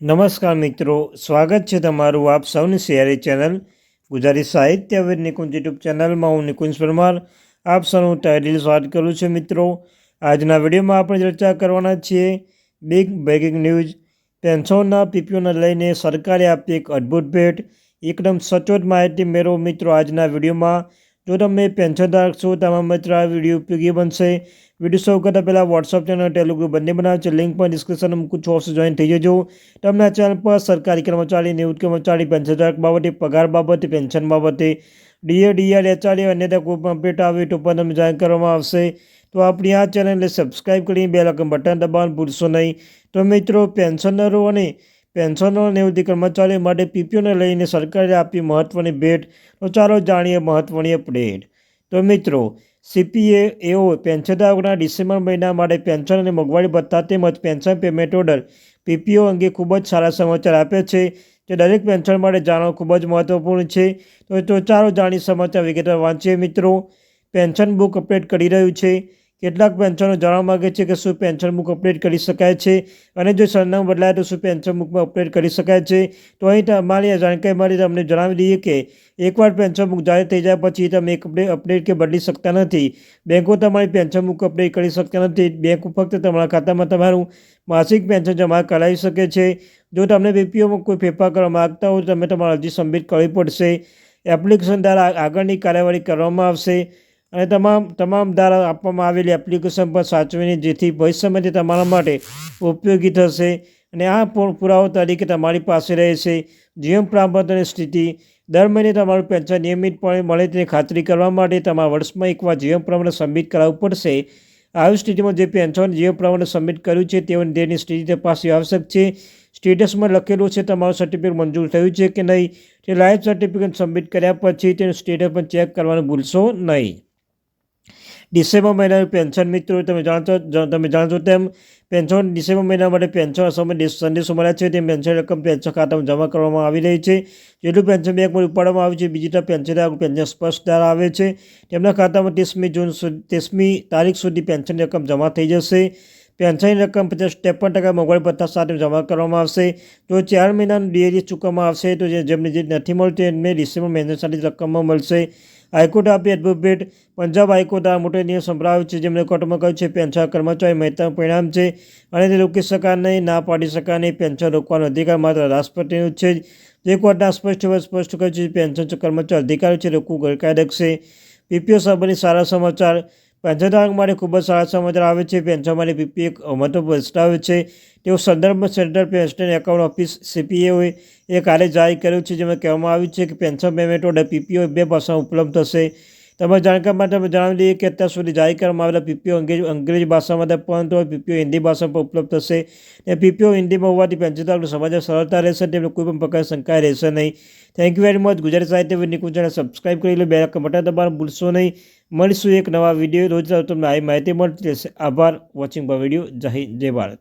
નમસ્કાર મિત્રો, સ્વાગત છે તમારું આપ સૌની સિયારી ચેનલ ગુજરાતી સાહિત્ય વિદ નિકુંજ યુટ્યુબ ચેનલમાં હું નિકુંજ પરમાર. આપ સૌનું ટાઇટલ સ્વાગત કરું છું મિત્રો. આજના વિડીયોમાં આપણે ચર્ચા કરવાના છીએ બિગ બ્રેકિંગ ન્યૂઝ પેન્શનના પીપીઓને લઈને સરકારે આપી એક અદ્ભુત ભેટ. એકદમ સચોટ માહિતી મેળવો મિત્રો આજના વિડીયોમાં. જો તમે પેન્શનધારક છો તમામ મિત્ર આ વીડિયો ઉપયોગી બનશે. વીડિયો શરૂ કરતાં પહેલાં વોટ્સઅપ ચેનલ ટેલિગ્રામ બંને બનાવે. છે લિંક પણ ડિસ્ક્રિપ્શન મૂકું છું. ઓફિસ જોઈન થઈ જજો. તમને આ ચેનલ પર સરકારી કર્મચારી, નિવૃત્ત કર્મચારી પેન્શનધારક બાબતે, પગાર બાબતે પેન્શન બાબતે ડીએ ડીઆર એચઆરએ અન્યતા કોઈ પણ અપડેટ આવે તો પણ તમને જાણ કરવામાં આવશે. તો આપણી આ ચેનલને સબસ્ક્રાઈબ કરીને બે લાખ બટન દબાવવાનું ભૂલશો નહીં. તો મિત્રો પેન્શનરો અને પેન્શનો નિવૃત્તિ કર્મચારીઓ માટે પીપીઓને લઈને સરકારે આપી મહત્ત્વની ભેટ. તો ચાલો જાણીએ મહત્ત્વની અપડેટ. તો મિત્રો, સીપીએ એઓ પેન્શનધારકોના ડિસેમ્બર મહિના માટે પેન્શન અને મોંઘવારી ભથ્થા તેમજ પેન્શન પેમેન્ટ ઓર્ડર પીપીઓ અંગે ખૂબ જ સારા સમાચાર આપે છે. જે દરેક પેન્શન માટે જાણવું ખૂબ જ મહત્ત્વપૂર્ણ છે. તો તો ચાલો જાણી સમાચાર વિગતવાર વાંચીએ મિત્રો. પેન્શન બુક અપડેટ કરી રહ્યું છે. કેટલાક પેન્શનો જાણવા માગે છે કે શું પેન્શન બુક અપડેટ કરી શકાય છે? અને જો સરનામું બદલાય તો શું પેન્શન બુકમાં અપડેટ કરી શકાય છે? તો અહીં તમારી જાણકારી માટે તમને જણાવી દઈએ કે એકવાર પેન્શન બુક જાહેર થઈ જાય પછી તમે એક અપડેટ કે બદલી શકતા નથી. બેંકો તમારી પેન્શન બુક અપડેટ કરી શકતા નથી. બેંક ફક્ત તમારા ખાતામાં તમારું માસિક પેન્શન જમા કરાવી શકે છે. જો તમને બીપીઓમાં કોઈ ફેરફાર કરવા માગતા હો તો તમે તમારી અરજી સબમિટ કરવી પડશે. એપ્લિકેશન દ્વારા આગળની કાર્યવાહી કરવામાં આવશે. અને તમામ તમામ દ્વારા આપવામાં આવેલી એપ્લિકેશન પર સાચવીને જેથી ભવિષ્યમાંથી તમારા માટે ઉપયોગી થશે અને આ પુરાવો તરીકે તમારી પાસે રહેશે. જીવન પ્રાપ્તની સ્થિતિ, દર મહિને તમારું પેન્શન નિયમિતપણે મળે તેની ખાતરી કરવા માટે તમારા વર્ષમાં એકવાર જીવન પ્રમાણે સબમિટ કરાવવું પડશે. આવી સ્થિતિમાં જે પેન્શન જીવન પ્રમાણે સબમિટ કર્યું છે તેઓની દેની સ્થિતિ તપાસવી આવશ્યક છે. સ્ટેટસમાં લખેલું છે, તમારું સર્ટિફિકેટ મંજૂર થયું છે કે નહીં? તે લાઈફ સર્ટિફિકેટ સબમિટ કર્યા પછી તેનું સ્ટેટસ પણ ચેક કરવાનું ભૂલશો નહીં. ડિસેમ્બર મહિનાનું પેન્શન મિત્રો, તમે જાણતો તમે જાણશો તેમ, પેન્શન ડિસેમ્બર મહિના માટે પેન્શન સમય સંદેશો મળ્યા છે. તે પેન્શન રકમ પેન્શન ખાતામાં જમા કરવામાં આવી રહી છે. જેટલું પેન્શન બેંકમાં ઉપાડવામાં આવ્યું છે, બીજી તરફ પેન્શન પેન્શન સ્પષ્ટ દ્વારા આવે છે. તેમના ખાતામાં ત્રીસમી જૂન સુધી ત્રીસમી તારીખ સુધી પેન્શન રકમ જમા થઈ જશે. પેન્શનની રકમ પચાસ ત્રેપન ટકા મોંઘવારી ભથ્થા સાથે જમા કરવામાં આવશે. જો ચાર મહિનાનું ડીએડી ચૂકવવામાં આવશે, તો જેમને જે નથી મળતું એમને ડિસેમ્બર મહિના સાથે રકમમાં મળશે. હાઈકોર્ટે આપી એડવોકેટ પંજાબ હાઈકોર્ટ આ મોટો નિયમ સંભળાવ્યો છે. જેમણે કોર્ટમાં કહ્યું છે, પેન્શન કર્મચારી મહેતા પરિણામ છે અને તે રોકી શકાય નહીં, ના પાડી શકાય નહીં. પેન્શન રોકવાનો અધિકાર માત્ર રાષ્ટ્રપતિનું છે જે. કોર્ટના સ્પષ્ટ સ્પષ્ટ કહ્યું છે, પેન્શન કર્મચારી અધિકારી છે, રોકવું ગેરકાયદક છે. પીપીઓ સંબંધી સારા સમાચાર પેન્શનધારક માટે ખૂબ જ સારા સમાચાર આવે છે. પેન્શન માટે પીપીએ મહત્વ દર્શાવે છે. તેઓ સંદર્ભ સેન્ટ્રલ પેન્શન એકાઉન્ટ ઓફિસ સીપીએઓએ એ કાર્ય જારી કર્યું છે, જેમાં કહેવામાં આવ્યું છે કે પેન્શન પેમેન્ટો અને પીપીઓ બે ભાષામાં ઉપલબ્ધ થશે તમારે જાણકારી માટે જણાવી દઈએ કે અત્યાર સુધી જારી કરવામાં આવેલા પીપીઓ અંગ્રેજ અંગ્રેજી ભાષામાં હતા પરંતુ પીપીઓ હિન્દી ભાષા પર ઉપલબ્ધ થશે અને પીપીઓ હિન્દીમાં હોવાથી પેન્શનધારકનું સમાચાર સરળતા રહેશે તેમને કોઈ પણ પ્રકારની શંકા રહેશે નહીં. Thank you very much Gujarati સાહિત્ય નિકુંજને સબસ્ક્રાઇબ કરી લો. બે બટન દબાણ ભૂલશો નહીં. મળીશું એક નવા વીડિયો. રોજ તમને આવી માહિતી મળતી રહેશે. આભાર. વોચિંગ બાય વીડિયો જય જય ભારત.